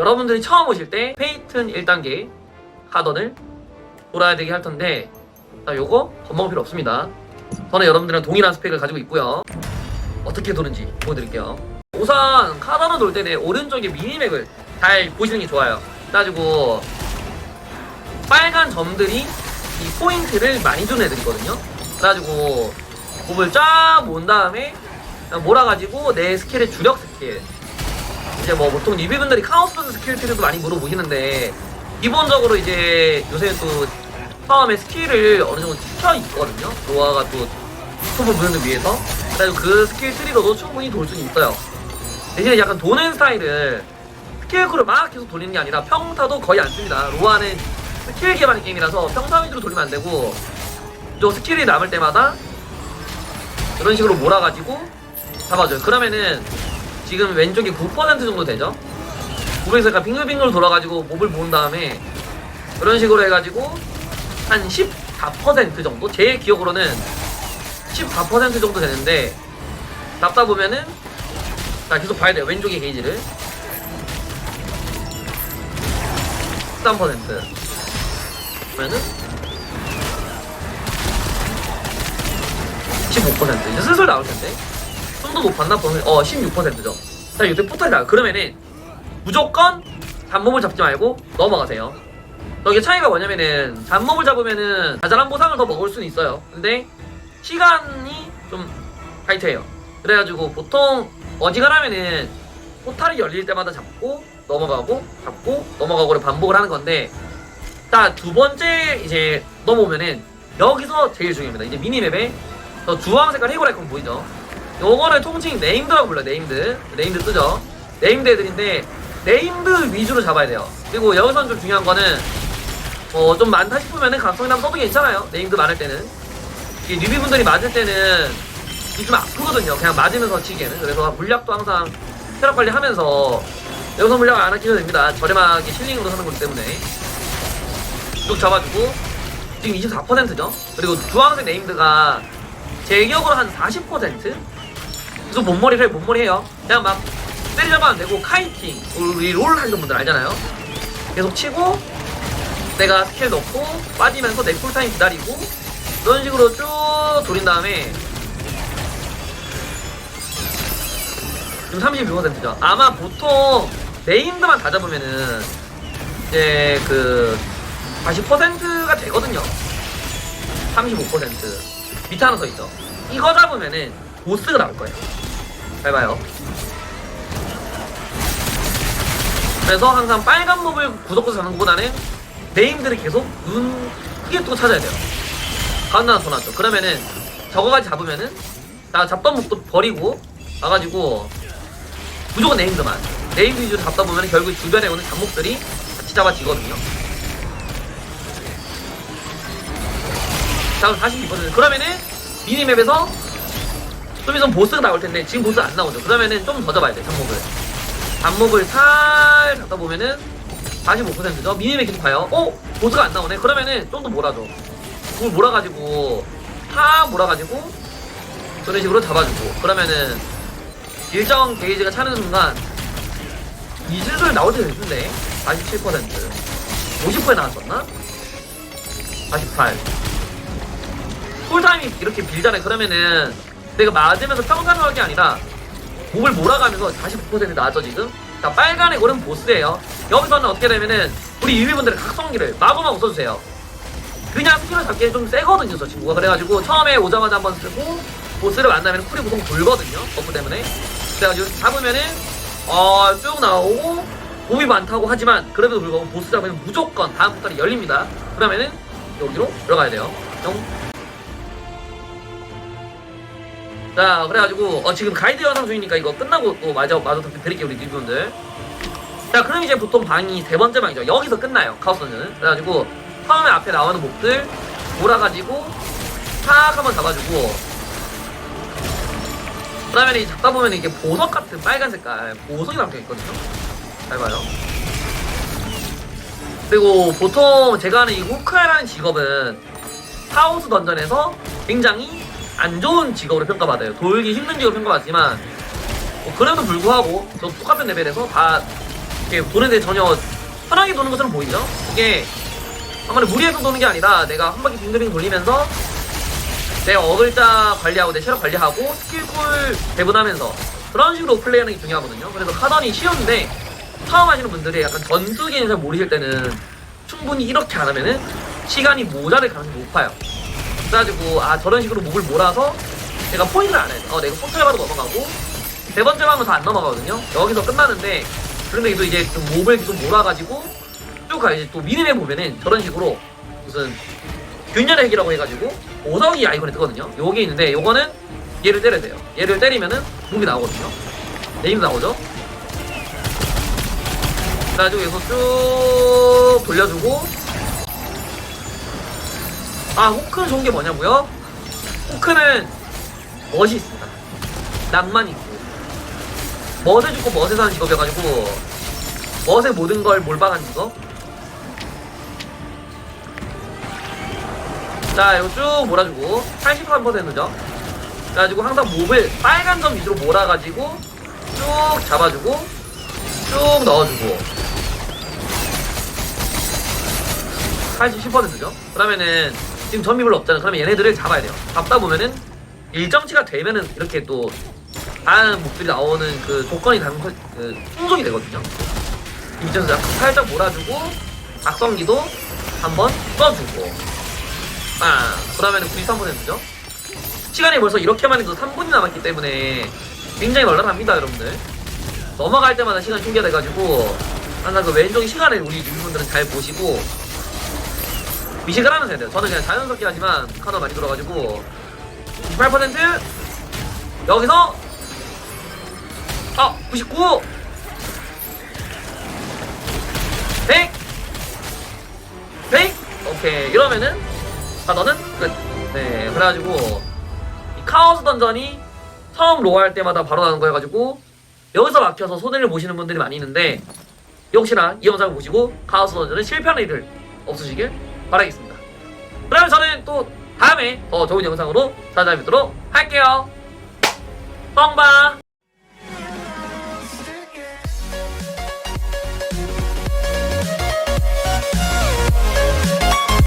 여러분들이 처음 오실 때 페이튼 1단계 하던을 돌아야 되게 할 텐데 자 요거 겁먹을 필요 없습니다. 저는 여러분들이랑 동일한 스펙을 가지고 있고요. 어떻게 도는지 보여드릴게요. 우선 카던을 돌 때는 오른쪽에 미니맵을 잘 보시는 게 좋아요. 그래가지고 빨간 점들이 이 포인트를 많이 주는 애들이거든요. 그래가지고 몸을 쫙 모은 다음에 몰아가지고 내 스킬의 주력 스킬 이제 뭐 보통 리뷰분들이 카오스 스킬 트리도 많이 물어보시는데 기본적으로 이제 요새 또 처음에 스킬을 어느 정도 찍혀 있거든요. 노아가 또 유튜브 분들 위해서 그래서 그 스킬 트리로도 충분히 돌 수는 있어요. 대신에 약간 도는 스타일을 스킬크를 막 계속 돌리는 게 아니라 평타도 거의 안 씁니다. 로아는 스킬 기반의 게임이라서 평타 위주로 돌리면 안 되고 저 스킬이 남을 때마다 이런 식으로 몰아가지고 잡아줘요. 그러면은 지금 왼쪽이 9% 정도 되죠? 900세가 빙글빙글 돌아가지고 몹을 모은 다음에 이런 식으로 해가지고 한 14% 정도? 제 기억으로는 14% 정도 되는데 잡다 보면은 자 계속 봐야 돼요. 왼쪽의 게이지를. 13% 그러면은 15% 이제 슬슬 나올 텐데 좀더 높았나 보면 어 16%죠. 자 이때 포탈이 나요 그러면은 무조건 잡몹을 잡지 말고 넘어가세요. 여기 차이가 뭐냐면은 잡몹을 잡으면은 자잘한 보상을 더 먹을 수는 있어요. 근데 시간이 좀 타이트해요. 그래가지고 보통 어지간하면은 포탈이 열릴 때마다 잡고 넘어가고 잡고 넘어가고를 반복을 하는 건데 딱두 번째 이제 넘어오면은 여기서 제일 중요합니다. 이제 미니맵에 저 주황 색깔 해골 아이콘 보이죠 요거는 통칭 네임드라고 불러요 네임드. 네임드 뜨죠? 네임드 애들인데 네임드 위주로 잡아야 돼요. 그리고 여기서 좀 중요한 거는 어 좀 많다 싶으면은 각성이랑 써도 괜찮아요. 네임드 많을 때는. 이 뉴비분들이 맞을 때는 이게 좀 아프거든요. 그냥 맞으면서 치기에는. 그래서 물약도 항상 체력 관리하면서 여기서 물약 안 아끼셔도 됩니다. 저렴하게 실링으로 사는 거기 때문에. 쭉 잡아주고 지금 24%죠? 그리고 주황색 네임드가 제 기억으로 한 40%? 계속 몸머리를 해, 몸머리 해요. 그냥 막 때리자면 안 되고, 카이팅, 우리 롤 하시는 분들 알잖아요. 계속 치고, 내가 스킬 넣고, 빠지면서 내 쿨타임 기다리고, 그런 식으로 쭉 돌린 다음에, 지금 36%죠. 아마 보통 네임드만 다 잡으면은, 이제 그, 40%가 되거든요. 35%. 밑에 하나 더 있죠. 이거 잡으면은 보스가 나올 거예요. 잘 봐요. 그래서 항상 빨간 몹을 구석구석 잡는 것보다는 네임들을 계속 눈 크게 뜨고 찾아야 돼요. 가운데 하나 더 나왔죠. 그러면은 저거까지 잡으면은 나 잡던 몹도 버리고 와가지고 무조건 네임드만 네임드 위주로 잡다 보면 결국 주변에 오는 잡목들이 같이 잡아지거든요. 자, 42% 그러면은 미니맵에서 좀 있으면 보스가 나올 텐데 지금 보스 안 나오죠. 그러면은 좀 더 잡아야 돼, 잡목을. 잡목을 살 잡다 보면은 45%죠. 미니맵 계속 가요. 어? 보스가 안 나오네? 그러면은 좀 더 몰아줘. 그걸 몰아가지고, 팍 몰아가지고, 그런 식으로 잡아주고. 그러면은 일정 게이지가 차는 순간 이슬슬 나올 때 됐는데 47% 50%에 나왔었나? 48 쿨타임이 이렇게 빌잖아요. 그러면은 내가 맞으면서 평타를 하는 게 아니라 몸을 몰아가면서 49% 나왔죠 지금? 자 빨간의 고른 보스예요. 여기서는 어떻게 되면은 우리 유비분들의 각성기를 마구마구 써주세요. 그냥 스킬을 잡기에 좀 세거든요 저 친구가 그래가지고 처음에 오자마자 한번 쓰고 보스를 만나면 쿨이 보통 돌거든요 버프 때문에 그래가지고 잡으면은 어쭉 나오고 몸이 많다고 하지만 그럼에도 불구하고 보스 잡으면 무조건 다음 포탈이 열립니다 그러면은 여기로 들어가야 돼요 뿅. 자 그래가지고 어, 지금 가이드 영상 중이니까 이거 끝나고 또 마저 마저 드릴게요 우리 리뷰분들. 자 그럼 이제 보통 방이 세 번째 방이죠. 여기서 끝나요 카오스는. 그래가지고 처음에 앞에 나오는 몹들 몰아가지고 탁 한번 잡아주고 그 다음에 잡다 보면 이게 보석 같은 빨간 색깔 보석이 남겨 있거든요. 잘 봐요. 그리고 보통 제가 하는 이 호크아라는 직업은 하우스 던전에서 굉장히 안 좋은 직업으로 평가받아요. 돌기 힘든 직업으로 평가받지만 뭐 그래도 불구하고 저 똑같은 레벨에서 다 이렇게 도는 데 전혀 편하게 도는 것처럼 보이죠? 이게 아무리 무리해서 도는 게 아니라 내가 한 바퀴 빙글빙글 돌리면서 내 어글자 관리하고 내 체력 관리하고 스킬풀 배분하면서 그런 식으로 플레이하는 게 중요하거든요. 그래서 카던이 쉬운데 처음 하시는 분들이 약간 전투기는 잘 모르실 때는 충분히 이렇게 안 하면은 시간이 모자랄 가능성이 높아요. 그래가지고 아 저런 식으로 목을 몰아서 내가 포인트를 안 해요. 어 내가 포탈 바로 넘어가고 세 번째 방은 더안 넘어가거든요. 여기서 끝나는데 그런데 또 이제 좀 목을 계속 몰아가지고 쭉 가야지 또 미니맵 보면은 저런 식으로 무슨 균열의 핵이라고 해가지고 오성이 아이콘이 뜨거든요. 요게 있는데 요거는 얘를 때려야 돼요. 얘를 때리면은 목이 나오거든요. 네임 나오죠. 그래가지고 여기서 쭉 돌려주고 아 호크는 좋은 게 뭐냐고요? 호크는 멋이 있습니다. 낭만 있고 멋에 죽고 멋에 사는 직업이어가지고 멋의 모든 걸 몰빵한 직업. 자 이거 쭉 몰아주고 83%죠. 그래가지고 항상 몹을 빨간 점 위주로 몰아가지고 쭉 잡아주고 쭉 넣어주고 87%죠. 그러면은 지금 별로 없잖아. 그러면 얘네들을 잡아야 돼요. 잡다 보면은 일정치가 되면은 이렇게 또 다른 몹들이 나오는 그 조건이 당, 그 충족이 되거든요. 이 밑에서 약간 살짝 몰아주고 악성기도 한번 써주고 아 그러면은 93%죠. 시간이 벌써 이렇게만 해도 3분이 남았기 때문에 굉장히 널널합니다 여러분들 넘어갈 때마다 시간 충기가 돼가지고 항상 그 왼쪽 시간을 우리 유분들은 잘 보시고 미식을 하면서 해야 돼요 저는 그냥 자연스럽게 하지만 카드 많이 들어가지고 98% 여기서 아 99! 100! 100! 오케이 이러면은 아 너는 끝. 네 그래가지고 이 카오스 던전이 처음 로할 때마다 바로 나오는 거여가지고 여기서 막혀서 손해를 보시는 분들이 많이 있는데 역시나 이 영상을 보시고 카오스 던전은 실패하는 일을 없으시길 바라겠습니다. 그러면 저는 또 다음에 더 좋은 영상으로 찾아뵙도록 할게요. 뻥바